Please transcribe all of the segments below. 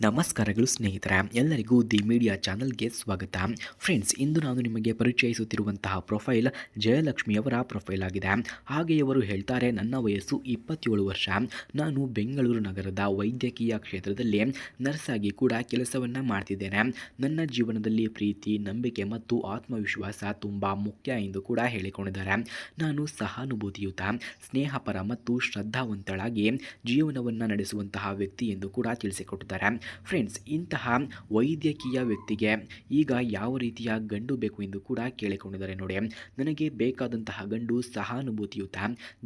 ನಮಸ್ಕಾರಗಳು ಸ್ನೇಹಿತರ, ಎಲ್ಲರಿಗೂ ದಿ ಮೀಡಿಯಾ ಚಾನಲ್ಗೆ ಸ್ವಾಗತ. ಫ್ರೆಂಡ್ಸ್ ಇಂದು ನಾನು ನಿಮಗೆ ಪರಿಚಯಿಸುತ್ತಿರುವಂತಹ ಪ್ರೊಫೈಲ್ ಜಯಲಕ್ಷ್ಮಿಯವರ ಪ್ರೊಫೈಲ್ ಆಗಿದೆ. ಹಾಗೆ ಇವರು ಹೇಳ್ತಾರೆ, ನನ್ನ ವಯಸ್ಸು ಇಪ್ಪತ್ತೇಳು ವರ್ಷ. ನಾನು ಬೆಂಗಳೂರು ನಗರದ ವೈದ್ಯಕೀಯ ಕ್ಷೇತ್ರದಲ್ಲಿ ನರ್ಸ್ ಆಗಿ ಕೂಡ ಕೆಲಸವನ್ನು ಮಾಡ್ತಿದ್ದೇನೆ. ನನ್ನ ಜೀವನದಲ್ಲಿ ಪ್ರೀತಿ, ನಂಬಿಕೆ ಮತ್ತು ಆತ್ಮವಿಶ್ವಾಸ ತುಂಬ ಮುಖ್ಯ ಎಂದು ಕೂಡ ಹೇಳಿಕೊಂಡಿದ್ದಾರೆ. ನಾನು ಸಹಾನುಭೂತಿಯುತ, ಸ್ನೇಹಪರ ಮತ್ತು ಶ್ರದ್ಧಾವಂತಳಾಗಿ ಜೀವನವನ್ನು ನಡೆಸುವಂತಹ ವ್ಯಕ್ತಿ ಎಂದು ಕೂಡ ತಿಳಿಸಿಕೊಟ್ಟಿದ್ದಾರೆ. ಫ್ರೆಂಡ್ಸ್ ಇಂತಹ ವೈದ್ಯಕೀಯ ವ್ಯಕ್ತಿಗೆ ಈಗ ಯಾವ ರೀತಿಯ ಗಂಡು ಬೇಕು ಎಂದು ಕೂಡ ಕೇಳಿಕೊಂಡಿದ್ದಾರೆ ನೋಡಿ. ನನಗೆ ಬೇಕಾದಂತಹ ಗಂಡು ಸಹಾನುಭೂತಿಯುತ,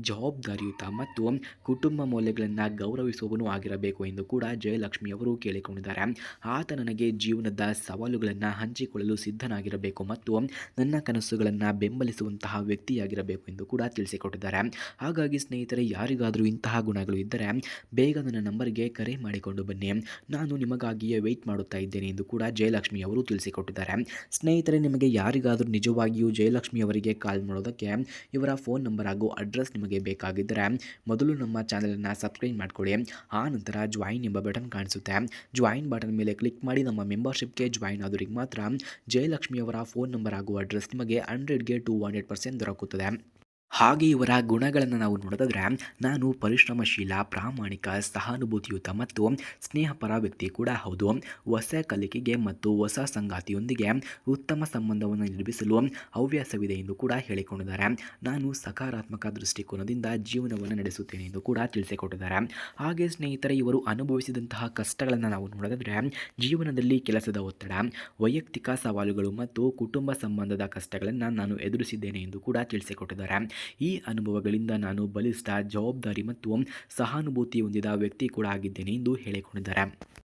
ಜವಾಬ್ದಾರಿಯುತ ಮತ್ತು ಕುಟುಂಬ ಮೌಲ್ಯಗಳನ್ನು ಗೌರವಿಸುವವನು ಆಗಿರಬೇಕು ಎಂದು ಕೂಡ ಜಯಲಕ್ಷ್ಮಿ ಅವರು ಕೇಳಿಕೊಂಡಿದ್ದಾರೆ. ಆತ ನನಗೆ ಜೀವನದ ಸವಾಲುಗಳನ್ನು ಹಂಚಿಕೊಳ್ಳಲು ಸಿದ್ಧನಾಗಿರಬೇಕು ಮತ್ತು ನನ್ನ ಕನಸುಗಳನ್ನು ಬೆಂಬಲಿಸುವಂತಹ ವ್ಯಕ್ತಿಯಾಗಿರಬೇಕು ಎಂದು ಕೂಡ ತಿಳಿಸಿಕೊಟ್ಟಿದ್ದಾರೆ. ಹಾಗಾಗಿ ಸ್ನೇಹಿತರೆ, ಯಾರಿಗಾದರೂ ಇಂತಹ ಗುಣಗಳು ಇದ್ದರೆ ಬೇಗ ನನ್ನ ನಂಬರ್ಗೆ ಕರೆ ಮಾಡಿಕೊಂಡು ಬನ್ನಿ. ನಾನು ನಿಮಗಾಗಿಯೇ ವೆಯ್ಟ್ ಮಾಡುತ್ತಾ ಇದ್ದೇನೆ ಎಂದು ಕೂಡ ಜಯಲಕ್ಷ್ಮಿ ಅವರು ತಿಳಿಸಿಕೊಟ್ಟಿದ್ದಾರೆ. ಸ್ನೇಹಿತರೆ, ನಿಮಗೆ ಯಾರಿಗಾದರೂ ನಿಜವಾಗಿಯೂ ಜಯಲಕ್ಷ್ಮಿ ಅವರಿಗೆ ಕಾಲ್ ಮಾಡೋದಕ್ಕೆ ಇವರ ಫೋನ್ ನಂಬರ್ ಹಾಗೂ ಅಡ್ರೆಸ್ ನಿಮಗೆ ಬೇಕಾಗಿದ್ದರೆ ಮೊದಲು ನಮ್ಮ ಚಾನಲನ್ನು ಸಬ್ಸ್ಕ್ರೈಬ್ ಮಾಡಿಕೊಳ್ಳಿ. ಆ ನಂತರ ಜಾಯಿನ್ ಎಂಬ ಬಟನ್ ಕಾಣಿಸುತ್ತೆ. ಜಾಯಿನ್ ಬಟನ್ ಮೇಲೆ ಕ್ಲಿಕ್ ಮಾಡಿ ನಮ್ಮ ಮೆಂಬರ್ಶಿಪ್ಗೆ ಜಾಯಿನ್ ಆದವರಿಗೆ ಮಾತ್ರ ಜಯಲಕ್ಷ್ಮಿ ಅವರ ಫೋನ್ ನಂಬರ್ ಹಾಗೂ ಅಡ್ರೆಸ್ ನಿಮಗೆ ಹಂಡ್ರೆಡ್ಗೆ ಟು ಹಂಡ್ರೆಡ್ ಪರ್ಸೆಂಟ್ ದೊರಕುತ್ತದೆ. ಹಾಗೆ ಇವರ ಗುಣಗಳನ್ನು ನಾವು ನೋಡೋದಾದ್ರೆ, ನಾನು ಪರಿಶ್ರಮಶೀಲ, ಪ್ರಾಮಾಣಿಕ, ಸಹಾನುಭೂತಿಯುತ ಮತ್ತು ಸ್ನೇಹಪರ ವ್ಯಕ್ತಿ ಕೂಡ ಹೌದು. ಹೊಸ ಕಲಿಕೆಗೆ ಮತ್ತು ಹೊಸ ಸಂಗಾತಿಯೊಂದಿಗೆ ಉತ್ತಮ ಸಂಬಂಧವನ್ನು ನಿರ್ಮಿಸಲು ಹವ್ಯಾಸವಿದೆ ಎಂದು ಕೂಡ ಹೇಳಿಕೊಂಡಿದ್ದಾರೆ. ನಾನು ಸಕಾರಾತ್ಮಕ ದೃಷ್ಟಿಕೋನದಿಂದ ಜೀವನವನ್ನು ನಡೆಸುತ್ತೇನೆ ಎಂದು ಕೂಡ ತಿಳಿಸಿಕೊಟ್ಟಿದ್ದಾರೆ. ಹಾಗೆ ಸ್ನೇಹಿತರೆ, ಇವರು ಅನುಭವಿಸಿದಂತಹ ಕಷ್ಟಗಳನ್ನು ನಾವು ನೋಡೋದಾದರೆ, ಜೀವನದಲ್ಲಿ ಕೆಲಸದ ಒತ್ತಡ, ವೈಯಕ್ತಿಕ ಸವಾಲುಗಳು ಮತ್ತು ಕುಟುಂಬ ಸಂಬಂಧದ ಕಷ್ಟಗಳನ್ನು ನಾನು ಎದುರಿಸಿದ್ದೇನೆ ಎಂದು ಕೂಡ ತಿಳಿಸಿಕೊಟ್ಟಿದ್ದಾರೆ. ಈ ಅನುಭವಗಳಿಂದ ನಾನು ಬಲಿಷ್ಠ ಜವಾಬ್ದಾರಿ ಮತ್ತು ಸಹಾನುಭೂತಿ ಹೊಂದಿದ ವ್ಯಕ್ತಿ ಕೂಡ ಆಗಿದ್ದೇನೆ ಎಂದು ಹೇಳಿಕೊಂಡಿದ್ದಾರೆ.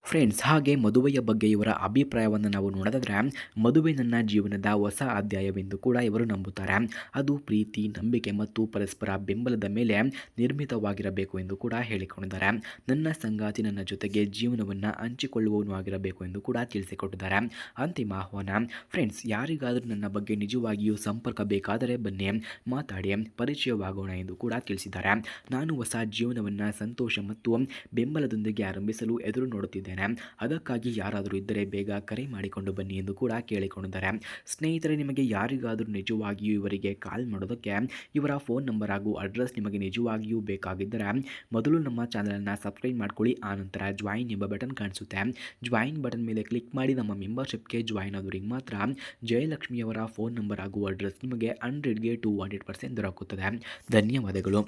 ಫ್ರೆಂಡ್ಸ್ ಹಾಗೆ ಮದುವೆಯ ಬಗ್ಗೆ ಇವರ ಅಭಿಪ್ರಾಯವನ್ನು ನಾವು ನೋಡಿದ್ರೆ ಮದುವೆ ನನ್ನ ಜೀವನದ ಹೊಸ ಅಧ್ಯಾಯವೆಂದು ಕೂಡ ಇವರು ನಂಬುತ್ತಾರೆ. ಅದು ಪ್ರೀತಿ, ನಂಬಿಕೆ ಮತ್ತು ಪರಸ್ಪರ ಬೆಂಬಲದ ಮೇಲೆ ನಿರ್ಮಿತವಾಗಿರಬೇಕು ಎಂದು ಕೂಡ ಹೇಳಿಕೊಂಡಿದ್ದಾರೆ. ನನ್ನ ಸಂಗಾತಿ ನನ್ನ ಜೊತೆಗೆ ಜೀವನವನ್ನು ಹಂಚಿಕೊಳ್ಳುವವನು ಆಗಿರಬೇಕು ಎಂದು ಕೂಡ ತಿಳಿಸಿಕೊಟ್ಟಿದ್ದಾರೆ. ಅಂತಿಮ ಆಹ್ವಾನ ಫ್ರೆಂಡ್ಸ್ ಯಾರಿಗಾದರೂ ನನ್ನ ಬಗ್ಗೆ ನಿಜವಾಗಿಯೂ ಸಂಪರ್ಕ ಬೇಕಾದರೆ ಬನ್ನಿ, ಮಾತಾಡಿ, ಪರಿಚಯವಾಗೋಣ ಎಂದು ಕೂಡ ತಿಳಿಸಿದ್ದಾರೆ. ನಾನು ಹೊಸ ಜೀವನವನ್ನು ಸಂತೋಷ ಮತ್ತು ಬೆಂಬಲದೊಂದಿಗೆ ಆರಂಭಿಸಲು ಎದುರು ಅದಕ್ಕಾಗಿ ಯಾರಾದರೂ ಇದ್ದರೆ ಬೇಗ ಕರೆ ಮಾಡಿಕೊಂಡು ಬನ್ನಿ ಎಂದು ಕೂಡ ಕೇಳಿಕೊಂಡಿದ್ದಾರೆ. ಸ್ನೇಹಿತರೆ, ನಿಮಗೆ ಯಾರಿಗಾದರೂ ನಿಜವಾಗಿಯೂ ಇವರಿಗೆ ಕಾಲ್ ಮಾಡೋದಕ್ಕೆ ಇವರ ಫೋನ್ ನಂಬರ್ ಹಾಗೂ ಅಡ್ರೆಸ್ ನಿಮಗೆ ನಿಜವಾಗಿಯೂ ಬೇಕಾಗಿದ್ದರೆ ಮೊದಲು ನಮ್ಮ ಚಾನಲನ್ನು ಸಬ್ಸ್ಕ್ರೈಬ್ ಮಾಡ್ಕೊಳ್ಳಿ. ಆನಂತರ ಜಾಯಿನ್ ಎಂಬ ಬಟನ್ ಕಾಣಿಸುತ್ತೆ. ಜಾಯಿನ್ ಬಟನ್ ಮೇಲೆ ಕ್ಲಿಕ್ ಮಾಡಿ ನಮ್ಮ ಮೆಂಬರ್ಶಿಪ್ಗೆ ಜಾಯಿನ್ ಆದವರಿಗೆ ಮಾತ್ರ ಜಯಲಕ್ಷ್ಮಿಯವರ ಫೋನ್ ನಂಬರ್ ಹಾಗೂ ಅಡ್ರೆಸ್ ನಿಮಗೆ ಹಂಡ್ರೆಡ್ಗೆ ಟು ಹಂಡ್ರೆಡ್ ಪರ್ಸೆಂಟ್ ದೊರಕುತ್ತದೆ. ಧನ್ಯವಾದಗಳು.